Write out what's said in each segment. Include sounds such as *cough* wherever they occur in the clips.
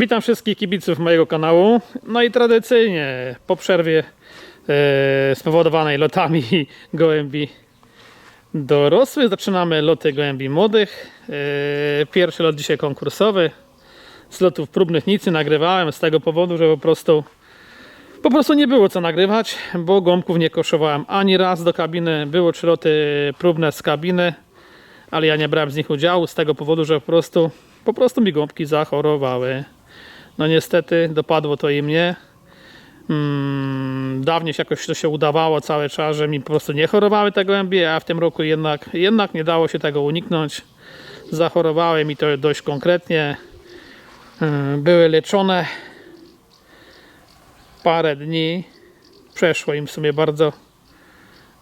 Witam wszystkich kibiców mojego kanału. No i tradycyjnie po przerwie e, spowodowanej lotami *laughs* gołębi dorosłych zaczynamy loty gołębi młodych. E, pierwszy lot dzisiaj konkursowy. Z lotów próbnych nic nie nagrywałem z tego powodu, że po prostu po prostu nie było co nagrywać, bo gąbków nie koszowałem ani raz do kabiny. Było trzy loty próbne z kabiny, ale ja nie brałem z nich udziału z tego powodu, że po prostu, po prostu mi gąbki zachorowały. No niestety dopadło to i mnie. Mm, dawniej jakoś to się udawało cały czas, że mi po prostu nie chorowały te gołębie, a w tym roku jednak, jednak nie dało się tego uniknąć. Zachorowały mi to dość konkretnie. Ym, Były leczone parę dni. Przeszło im w sumie bardzo,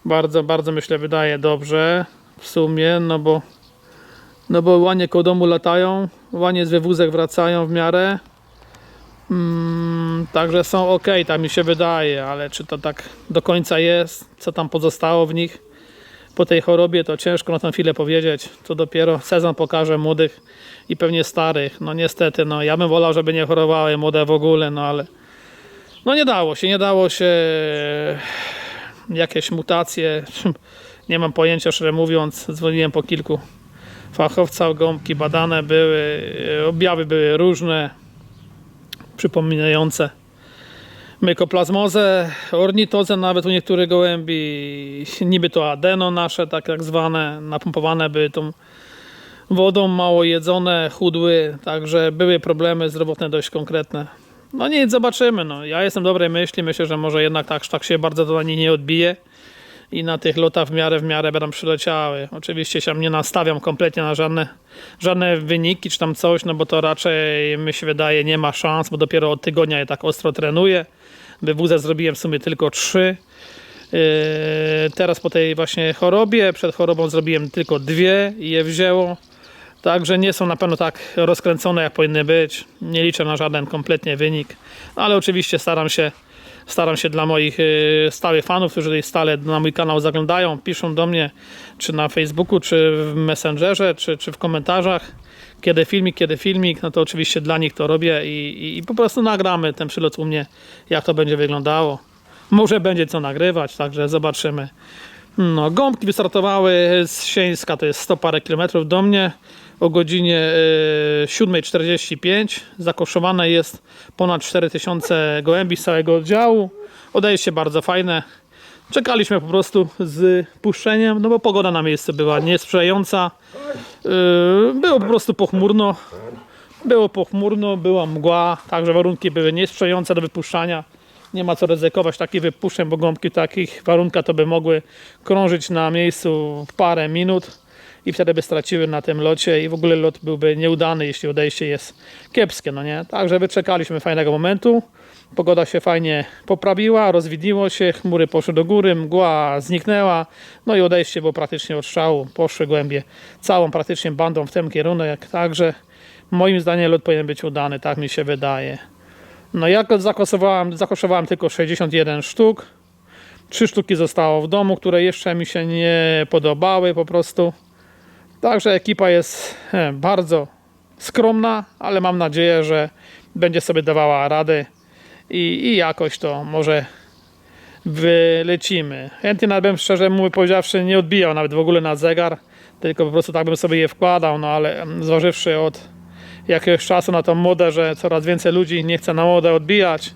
bardzo, bardzo myślę wydaje dobrze w sumie, no bo no bo łanie koło domu latają, łanie z wywózek wracają w miarę. Mm, także są ok, tak mi się wydaje, ale czy to tak do końca jest, co tam pozostało w nich po tej chorobie, to ciężko na tę chwilę powiedzieć. To dopiero sezon pokaże młodych i pewnie starych. No niestety, no ja bym wolał, żeby nie chorowały młode w ogóle, no ale no nie dało się, nie dało się jakieś mutacje. *laughs* Nie mam pojęcia, szczerze mówiąc, dzwoniłem po kilku fachowca, gąbki badane były, objawy były różne, przypominające mykoplazmozę, ornitozę nawet u niektórych gołębi, niby to adeno nasze, tak jak zwane, napompowane były tą wodą, mało jedzone, chudły, także były problemy zdrowotne dość konkretne. No nic, zobaczymy. No. Ja jestem dobrej myśli, myślę, że może jednak tak, tak się bardzo to na nie odbije i na tych lotach w miarę w miarę będą przyleciały. Oczywiście się nie nastawiam kompletnie na żadne, żadne wyniki czy tam coś, no bo to raczej mi się wydaje nie ma szans, bo dopiero od tygodnia je tak ostro trenuję. Wywózę zrobiłem w sumie tylko trzy. Yy, teraz po tej właśnie chorobie, przed chorobą zrobiłem tylko dwie i je wzięło. Także nie są na pewno tak rozkręcone jak powinny być. Nie liczę na żaden kompletnie wynik, ale oczywiście staram się staram się dla moich y, stałych fanów, którzy stale na mój kanał zaglądają, piszą do mnie czy na Facebooku, czy w Messengerze, czy, czy w komentarzach, kiedy filmik, kiedy filmik, no to oczywiście dla nich to robię i, i, i po prostu nagramy ten przylot u mnie, jak to będzie wyglądało. Może będzie co nagrywać, także zobaczymy. No, gąbki wystartowały z Sieńska, to jest 100 parę kilometrów do mnie o godzinie y, 7.45. Zakoszowane jest ponad 4000 gołębi z całego oddziału. Odejście bardzo fajne. Czekaliśmy po prostu z puszczeniem, no bo pogoda na miejscu była niesprzyjająca. Y, Było po prostu pochmurno. Było pochmurno, była mgła, także warunki były niesprzyjające do wypuszczania. Nie ma co ryzykować takich wypuszczeń, bo gąbki w takich warunkach to by mogły krążyć na miejscu w parę minut i wtedy by straciły na tym locie i w ogóle lot byłby nieudany, jeśli odejście jest kiepskie, no nie? Także wyczekaliśmy fajnego momentu. Pogoda się fajnie poprawiła, rozwidniło się, chmury poszły do góry, mgła zniknęła, no i odejście było praktycznie od poszły głębie całą praktycznie bandą w ten kierunek, także moim zdaniem lot powinien być udany, tak mi się wydaje. No ja go zakosowałem, zakoszowałem tylko 61 sztuk. Trzy sztuki zostało w domu, które jeszcze mi się nie podobały po prostu. Także ekipa jest e, bardzo skromna, ale mam nadzieję, że będzie sobie dawała radę i, i jakoś to może wylecimy. Chętnie bym szczerze mówiąc powiedziawszy nie odbijał nawet w ogóle na zegar, tylko po prostu tak bym sobie je wkładał, no ale zważywszy od jakiegoś czasu na tą modę, że coraz więcej ludzi nie chce na modę odbijać.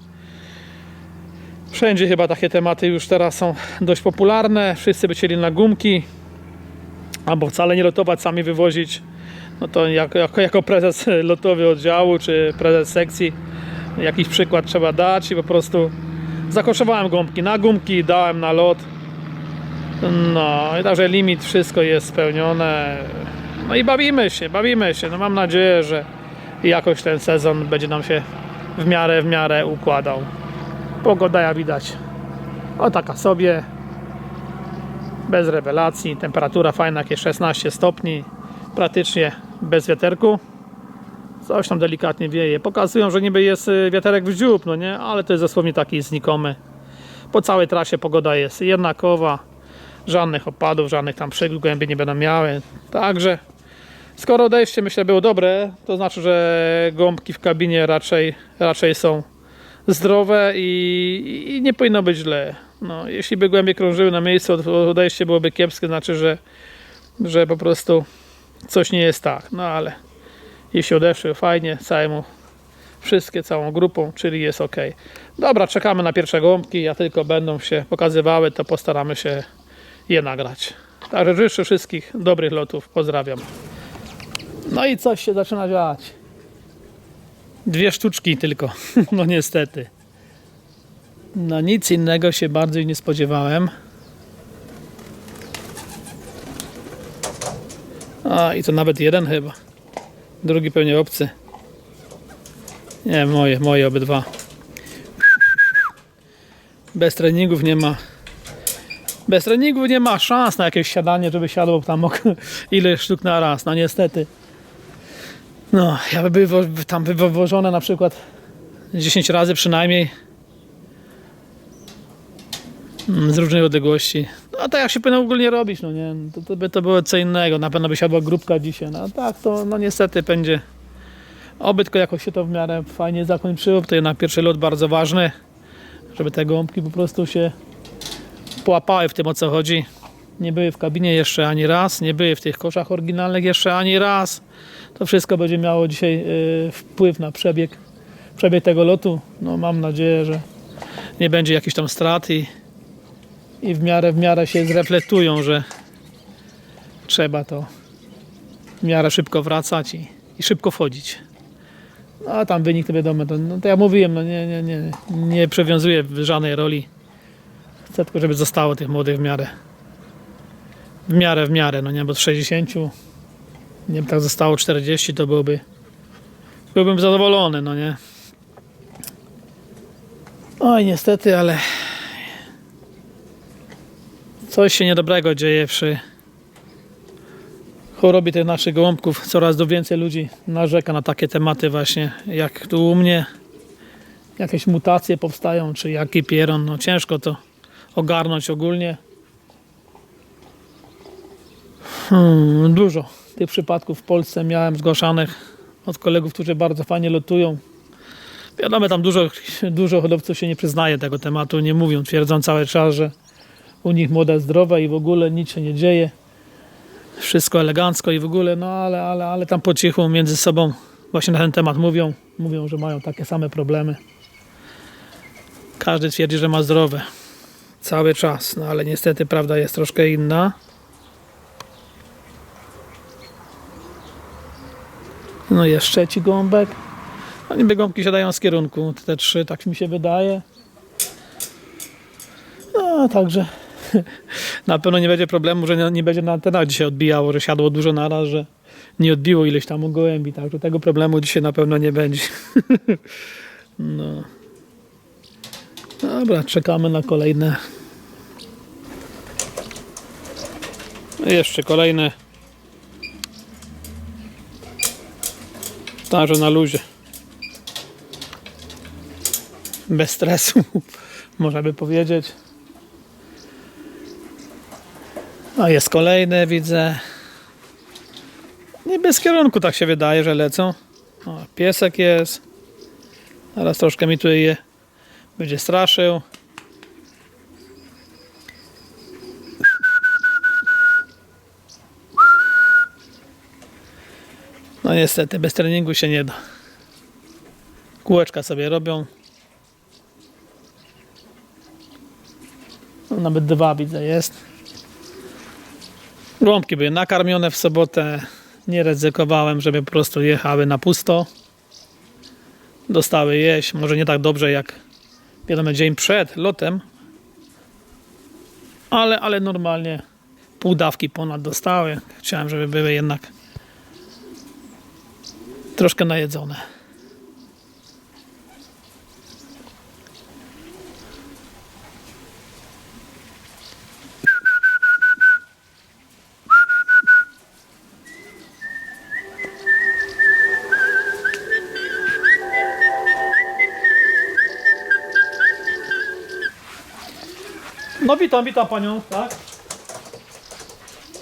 Wszędzie chyba takie tematy już teraz są dość popularne. Wszyscy by chcieli na gumki, albo wcale nie lotować, sami wywozić. No to jako, jako, jako prezes *laughs* lotowy oddziału, czy prezes sekcji jakiś przykład trzeba dać i po prostu zakoszowałem gąbki na gumki, dałem na lot. No i także limit, wszystko jest spełnione. No i bawimy się, bawimy się. No mam nadzieję, że jakoś ten sezon będzie nam się w miarę, w miarę układał. Pogoda jak widać, o taka sobie, bez rewelacji, temperatura fajna, jakieś 16 stopni, praktycznie bez wiaterku. Coś tam delikatnie wieje. Pokazują, że niby jest y, wiaterek w dziób, no nie, ale to jest dosłownie taki znikomy. Po całej trasie pogoda jest jednakowa, żadnych opadów, żadnych tam przygód głębi nie będą miały. Także Skoro odejście myślę było dobre, to znaczy, że gąbki w kabinie raczej, raczej są zdrowe i, i nie powinno być źle. No, jeśli by głębiej krążyły na miejscu, odejście byłoby kiepskie, znaczy, że, że po prostu coś nie jest tak. No ale jeśli odeszły fajnie, całemu, wszystkie całą grupą, czyli jest ok. Dobra, czekamy na pierwsze gąbki, a tylko będą się pokazywały, to postaramy się je nagrać. Także życzę wszystkich dobrych lotów, pozdrawiam. No i coś się zaczyna dziać. Dwie sztuczki tylko, *laughs* no niestety. No nic innego się bardziej nie spodziewałem. A i to nawet jeden chyba. Drugi pewnie obcy. Nie, moje, moje obydwa. Bez treningów nie ma. Bez treningów nie ma szans na jakieś siadanie, żeby siadło tam *laughs* ile sztuk na raz. No niestety. No, ja by były wo- tam wywożone na przykład 10 razy przynajmniej. Mm, Z różnej odległości. No a tak jak się powinno ogólnie robić, no nie, to, to by to było co innego. Na pewno by siadła grupka dzisiaj. No a tak to no niestety będzie. Oby tylko jakoś się to w miarę fajnie zakończyło. To jednak pierwszy lot bardzo ważny, żeby te gąbki po prostu się połapały w tym o co chodzi. Nie były w kabinie jeszcze ani raz, nie były w tych koszach oryginalnych jeszcze ani raz. To wszystko będzie miało dzisiaj y, wpływ na przebieg, przebieg tego lotu. No mam nadzieję, że nie będzie jakichś tam strat i, i w miarę w miarę się zreflektują, że trzeba to w miarę szybko wracać i, i szybko wchodzić. No, a tam wynik to wiadomo, to, no, to ja mówiłem, no nie, nie, nie, nie przywiązuję żadnej roli. Chcę tylko, żeby zostało tych młodych w miarę. W miarę, w miarę, no nie, bo z 60, nie tak zostało 40, to byłoby, byłbym zadowolony, no nie. Oj, niestety, ale coś się niedobrego dzieje przy chorobie tych naszych gołąbków. Coraz do więcej ludzi narzeka na takie tematy właśnie, jak tu u mnie. Jakieś mutacje powstają, czy jaki pieron, no ciężko to ogarnąć ogólnie. Hmm, dużo tych przypadków w Polsce miałem zgłaszanych od kolegów, którzy bardzo fajnie lotują. Wiadomo, tam dużo, dużo hodowców się nie przyznaje tego tematu, nie mówią, twierdzą cały czas, że u nich młoda zdrowa i w ogóle nic się nie dzieje. Wszystko elegancko i w ogóle, no ale, ale, ale tam po cichu między sobą właśnie na ten temat mówią. Mówią, że mają takie same problemy. Każdy twierdzi, że ma zdrowe cały czas, no ale niestety prawda jest troszkę inna. No jest trzeci gąbek. No niby gąbki siadają z kierunku, te trzy, tak mi się wydaje. No także *laughs* na pewno nie będzie problemu, że nie, nie będzie na antenach dzisiaj odbijało, że siadło dużo naraz, że nie odbiło ileś tam u gołębi, także tego problemu dzisiaj na pewno nie będzie. *laughs* no. Dobra, czekamy na kolejne. Jeszcze kolejne. Także na luzie. Bez stresu, *laughs* można by powiedzieć. A jest kolejne, widzę. Nie bez kierunku tak się wydaje, że lecą. O, piesek jest. Teraz troszkę mi tutaj je będzie straszył. No niestety, bez treningu się nie da. Kółeczka sobie robią. No, nawet dwa widzę jest. Gąbki były nakarmione w sobotę. Nie ryzykowałem, żeby po prostu jechały na pusto. Dostały jeść. Może nie tak dobrze jak wiadomo dzień przed lotem. Ale, ale normalnie pół dawki ponad dostały. Chciałem, żeby były jednak troszkę najedzone. No witam, witam panią, tak?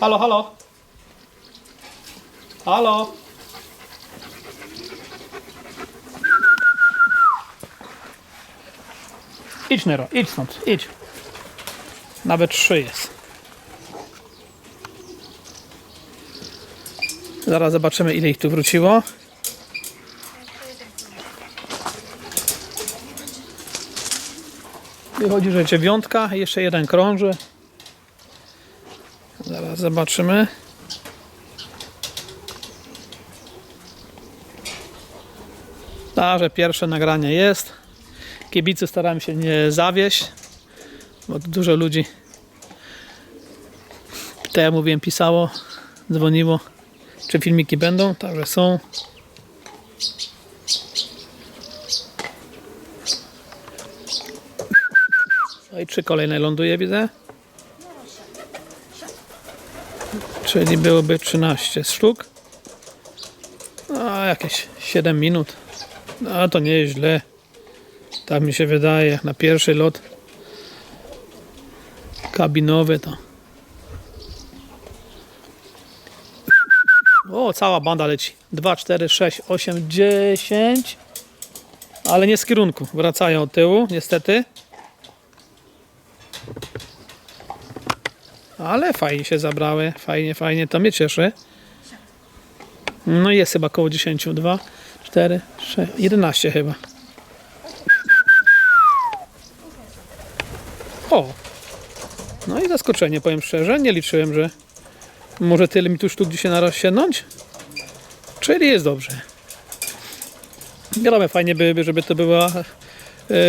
Halo, halo. Halo? Idź Nero, idź stąd, idź. Nawet trzy jest. Zaraz zobaczymy ile ich tu wróciło. Wychodzi, że dziewiątka, jeszcze jeden krąży. Zaraz zobaczymy. Także pierwsze nagranie jest. Kibicy starałem się nie zawieść, bo dużo ludzi tak jak mówiłem pisało, dzwoniło, czy filmiki będą, także są. No i trzy kolejne ląduje, widzę. Czyli byłoby 13 sztuk. A jakieś 7 minut. No to nie jest źle. Tak mi się wydaje, na pierwszy lot kabinowy to. O, cała banda leci. 2, 4, 6, 8, 10. Ale nie z kierunku. Wracają od tyłu, niestety. Ale fajnie się zabrały. Fajnie, fajnie. To mnie cieszy. No jest chyba około 10. 2, 4, 6, 11 chyba. O! No i zaskoczenie, powiem szczerze. Nie liczyłem, że może tyle mi tu sztuk dzisiaj naraz sięgnąć. Czyli jest dobrze. Wiadomo, fajnie byłoby, żeby to była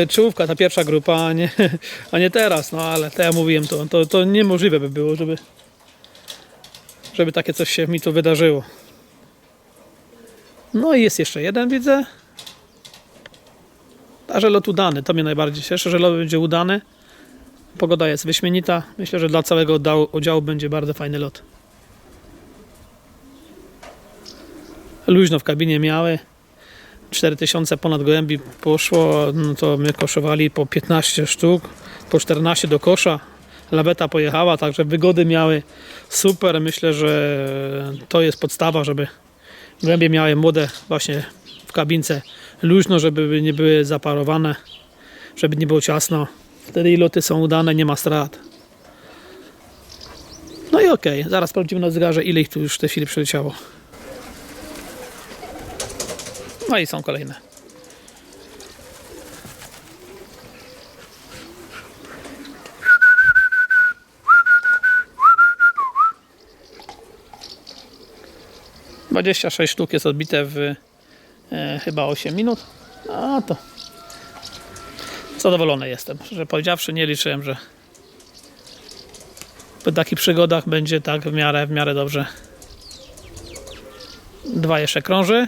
czołówka, ta pierwsza grupa, a nie, a nie teraz. No ale tak jak mówiłem, to, to, to niemożliwe by było, żeby, żeby takie coś się mi tu wydarzyło. No i jest jeszcze jeden, widzę. Także lot udany, to mnie najbardziej cieszy, że lot będzie udany. Pogoda jest wyśmienita. Myślę, że dla całego oddziału będzie bardzo fajny lot. Luźno w kabinie miały. 4000 ponad gołębi poszło, no to my koszowali po 15 sztuk, po 14 do kosza. Laweta pojechała, także wygody miały super. Myślę, że to jest podstawa, żeby gołębie miały młode właśnie w kabince luźno, żeby nie były zaparowane, żeby nie było ciasno. Wtedy i loty są udane, nie ma strat. No i okej, zaraz sprawdzimy na zegarze, ile ich tu już w tej chwili przyleciało. No i są kolejne. Dwadzieścia sześć sztuk jest odbite w e, chyba 8 minut. No to zadowolony jestem. Że powiedziawszy, nie liczyłem, że po takich przygodach będzie tak w miarę, w miarę dobrze. Dwa jeszcze krąży.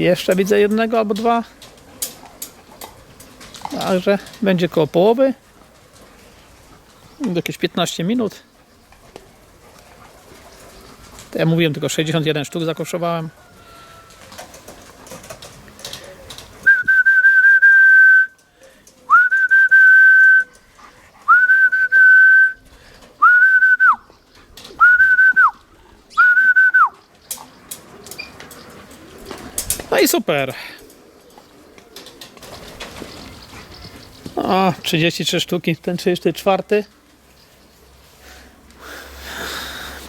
Jeszcze widzę jednego albo dwa. Także będzie koło połowy. Jakieś 15 minut. To ja mówiłem, tylko 61 sztuk zakoszowałem. No super. O, 33 sztuki, ten 34.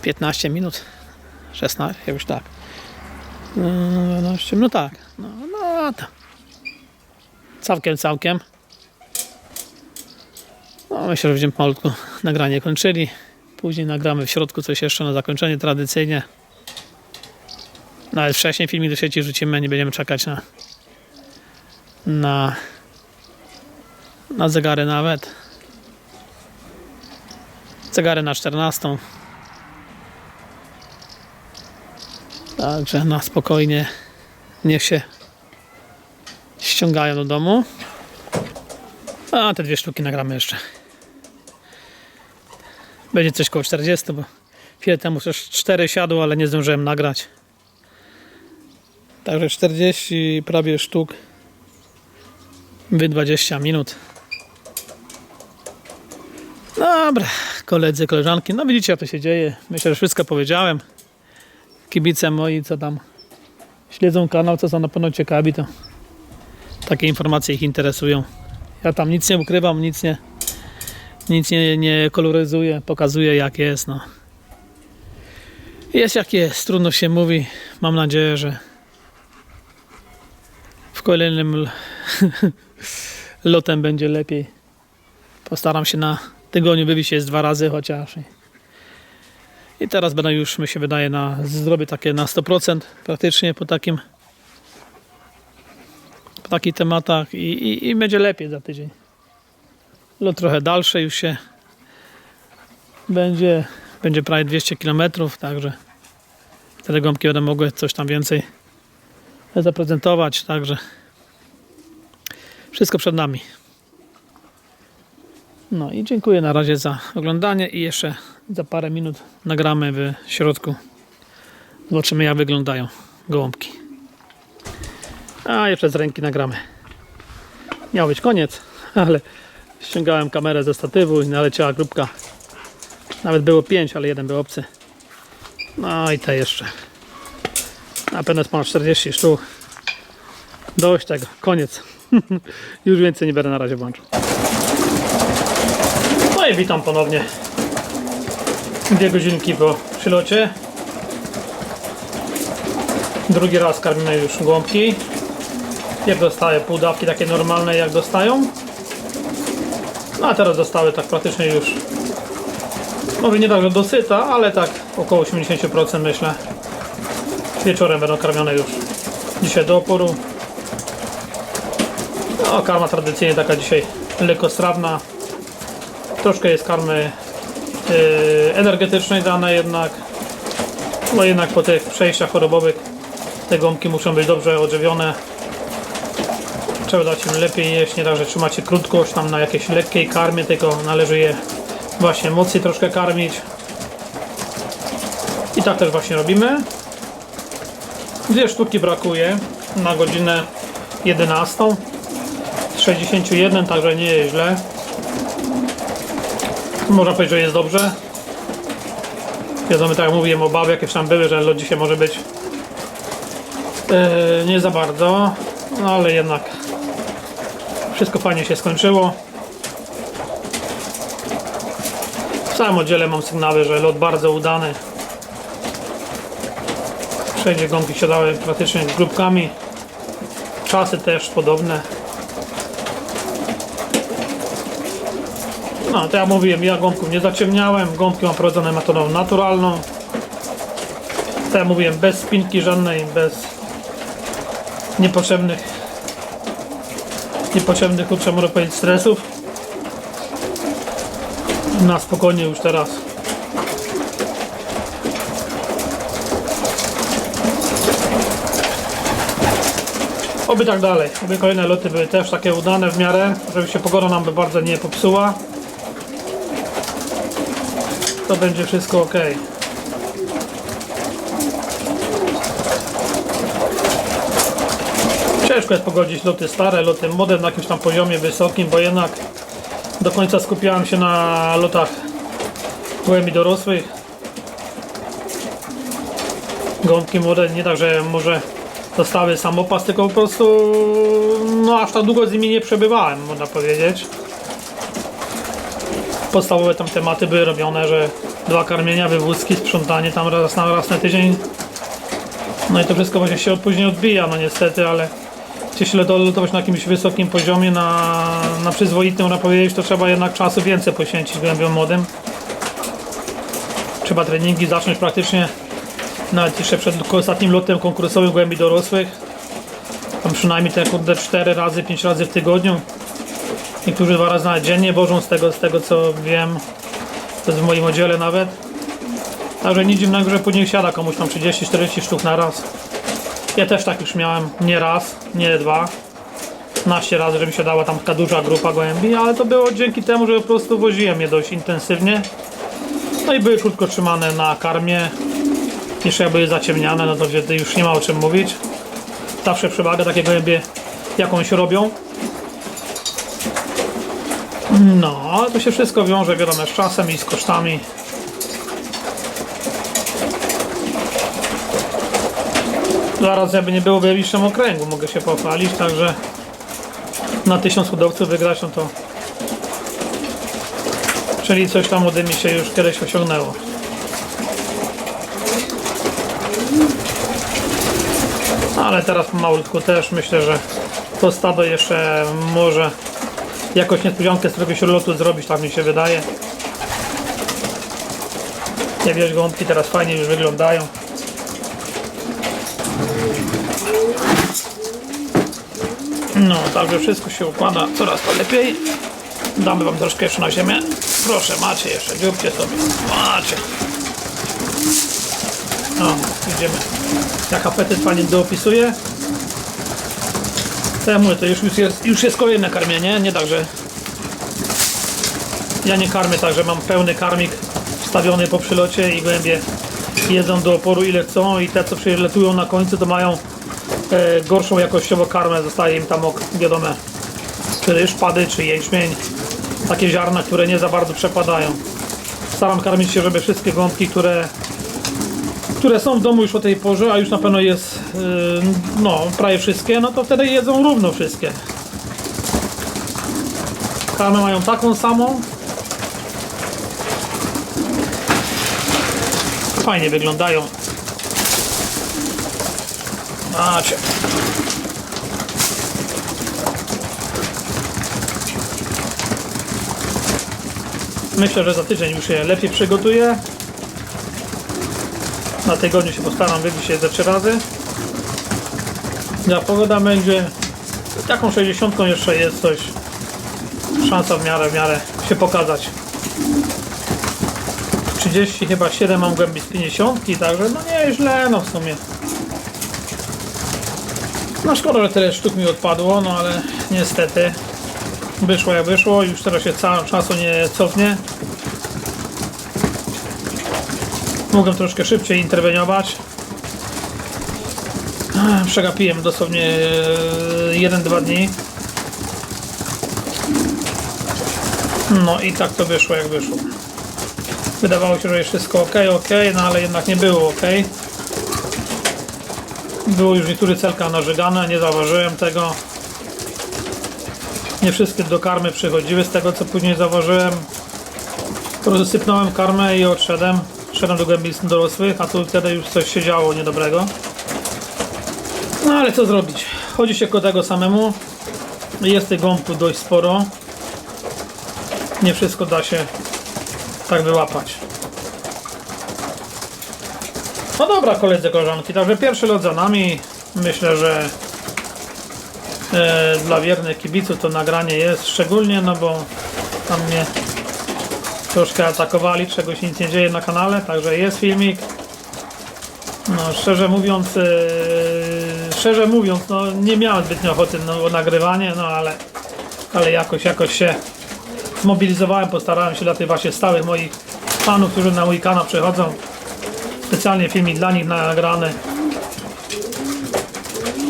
15 minut. 16, jakoś tak. No, 12, no tak. No, no. Całkiem, całkiem. No, myślę, że będziemy malutko nagranie kończyli. Później nagramy w środku coś jeszcze na zakończenie tradycyjnie. Nawet wcześniej filmik do sieci rzucimy, nie będziemy czekać na na na zegary nawet. Zegary na 14. Także na spokojnie niech się ściągają do domu. A te dwie sztuki nagramy jeszcze. Będzie coś koło 40, bo chwilę temu też 4 siadło, ale nie zdążyłem nagrać. Także 40 prawie sztuk. Wy 20 minut. Dobra, koledzy, koleżanki, no widzicie jak to się dzieje. Myślę, że wszystko powiedziałem. Kibice moi, co tam śledzą kanał, co są na pewno ciekawi, to takie informacje ich interesują. Ja tam nic nie ukrywam, nic nie, nic nie, nie koloryzuję, pokazuję jak jest. No. Jest jak jest, trudno się mówi. Mam nadzieję, że w kolejnym *laughs* lotem będzie lepiej. Postaram się na tygodniu wywieźć dwa razy chociaż. I- teraz będę już, mi się wydaje, na, zrobię takie na 100% praktycznie po takim po takich tematach i, i, i będzie lepiej za tydzień. Lot trochę dalszy już się będzie, będzie prawie 200 km, także te gąbki będą mogły coś tam więcej zaprezentować, także wszystko przed nami. No i dziękuję na razie za oglądanie i jeszcze za parę minut nagramy w środku. Zobaczymy jak wyglądają gołąbki. A jeszcze z ręki nagramy. Miał być koniec, ale ściągałem kamerę ze statywu i naleciała grupka. Nawet było 5, ale jeden był obcy. No i te jeszcze. Na pewno jest ponad 40 sztuk. Dość tego, koniec. *laughs* Już więcej nie będę na razie włączył. No i witam ponownie. Dwie godzinki po przylocie. Drugi raz karmimy już głąbki. Jak dostaję pół dawki takie normalne jak dostają. No a teraz dostały tak praktycznie już. Może nie tak, że dosyta, ale tak około 80% myślę. Wieczorem będą karmione już. Dzisiaj do oporu. No, karma tradycyjnie taka dzisiaj lekkostrawna. Troszkę jest karmy yy, energetycznej dane jednak. No jednak po tych przejściach chorobowych te gąbki muszą być dobrze odżywione. Trzeba dać im lepiej jeść, nie tak, że trzymacie krótkość tam na jakiejś lekkiej karmie, tylko należy je właśnie mocniej troszkę karmić. I tak też właśnie robimy. Dwie sztuki brakuje na godzinę 11. Z 61, także nie jest źle. Można powiedzieć, że jest dobrze. Wiadomo, tak jak mówiłem, obawy jakieś tam były, że lot dzisiaj może być yy, nie za bardzo, no ale jednak wszystko fajnie się skończyło. W całym oddziale mam sygnały, że lot bardzo udany. Wszędzie gąbki siadały praktycznie grupkami. Czasy też podobne. No, to ja mówiłem, ja gąbków nie zaciemniałem. Gąbki mam prowadzone metodą naturalną. Tak jak mówiłem, bez spinki żadnej, bez niepotrzebnych niepotrzebnych, kurczę, powiedzieć, stresów. Na spokojnie już teraz. Oby tak dalej. Oby kolejne loty były też takie udane w miarę, żeby się pogoda nam by bardzo nie popsuła. To będzie wszystko ok. Ciężko jest pogodzić loty stare, loty modern na jakimś tam poziomie wysokim, bo jednak do końca skupiałem się na lotach gołębi dorosłych. Gąbki młode nie tak, że może dostały samopas, tylko po prostu no aż tak długo z nimi nie przebywałem, można powiedzieć. Podstawowe tam tematy były robione, że dwa karmienia, wywózki, sprzątanie tam raz na, raz na tydzień. No i to wszystko właśnie się później odbija, no niestety, ale jeśli to lutować na jakimś wysokim poziomie, na, na przyzwoitym, można powiedzieć, to trzeba jednak czasu więcej poświęcić głębiom młodym. Trzeba treningi zacząć praktycznie nawet jeszcze przed ostatnim lotem konkursowym głębi dorosłych. Tam przynajmniej te kurde 4 razy, 5 razy w tygodniu. Niektórzy dwa razy na dziennie bożą z tego, z tego co wiem. To jest w moim oddziale nawet. Także nic dziwnego, że później siada komuś tam 30-40 sztuk na raz. Ja też tak już miałem, nie raz, nie dwa. naście razy, żeby się dała tam taka duża grupa gołębi, ale to było dzięki temu, że po prostu woziłem je dość intensywnie. No i były krótko trzymane na karmie. Jeszcze jak były zaciemniane, no to wtedy już nie ma o czym mówić. Zawsze przewaga takie gołębie jakąś robią. No, ale to się wszystko wiąże, wiadomo, z czasem i z kosztami. Zaraz, jakby nie było w najbliższym okręgu, mogę się pochwalić, także na 1000 hodowców wygrać, no to czyli coś tam ode mnie się już kiedyś osiągnęło. Ale teraz pomalutku też myślę, że to stado jeszcze może jakąś niespodziankę z któregoś lotu zrobić, tak mi się wydaje. Jak widać gąbki teraz fajnie już wyglądają. No, także wszystko się układa coraz to lepiej. Damy wam troszkę jeszcze na ziemię. Proszę, macie jeszcze, dzióbcie sobie. Macie. No, idziemy. Jak apetyt pani doopisuje. To ja mówię, to już, już, jest, już jest kolejne karmienie, nie? Tak, że ja nie karmię tak, że mam pełny karmik wstawiony po przylocie i gołębie jedzą do oporu ile chcą i te co przyletują na końcu to mają e, gorszą jakościowo karmę, zostaje im tam ok, wiadome. Czy ryż, pady, czy jęczmień takie ziarna, które nie za bardzo przepadają. Staram karmić się, żeby wszystkie gąbki, które które są w domu już o tej porze, a już na pewno jest yy, no prawie wszystkie, no to wtedy jedzą równo wszystkie. Karmy mają taką samą. Fajnie wyglądają. Macie. Myślę, że za tydzień już je lepiej przygotuję na tygodniu się postaram wybić je ze trzy razy. Jak pogoda będzie taką 60 jeszcze jest coś. Szansa w miarę, w miarę się pokazać. 30 chyba 7 mam głębi z 50 także no nieźle no w sumie. No szkoda, że tyle sztuk mi odpadło no ale niestety wyszło jak wyszło. Już teraz się cały czasu nie cofnie mogłem troszkę szybciej interweniować. Przegapiłem dosłownie 1-2 dni. No i tak to wyszło jak wyszło. Wydawało się, że jest wszystko ok, ok, no ale jednak nie było ok. Było już niektóre celka narzegane, nie zauważyłem tego. Nie wszystkie do karmy przychodziły z tego co później zauważyłem. Po prostu sypnąłem karmę i odszedłem szedłem do głębi dorosłych, a tu wtedy już coś się działo niedobrego. No ale co zrobić? Chodzi się ko tego samemu. Jest tych gąbków dość sporo. Nie wszystko da się tak wyłapać. No dobra koledzy, koleżanki, także pierwszy lot za nami. Myślę, że e, dla wiernych kibiców to nagranie jest szczególnie, no bo tam mnie troszkę atakowali, czegoś nic nie dzieje na kanale, także jest filmik. No szczerze mówiąc, e, szczerze mówiąc, no nie miałem zbytnio ochoty na nagrywanie, no ale, ale jakoś, jakoś się zmobilizowałem, postarałem się dla tych właśnie stałych moich fanów, którzy na mój kanał przychodzą. Specjalnie filmik dla nich nagrany.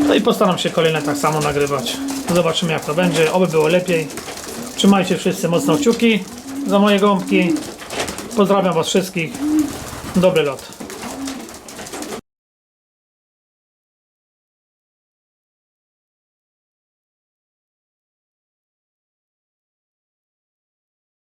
No i postaram się kolejne tak samo nagrywać. Zobaczymy jak to będzie, oby było lepiej. Trzymajcie wszyscy mocno kciuki za moje gąbki. Pozdrawiam Was wszystkich. Dobry lot.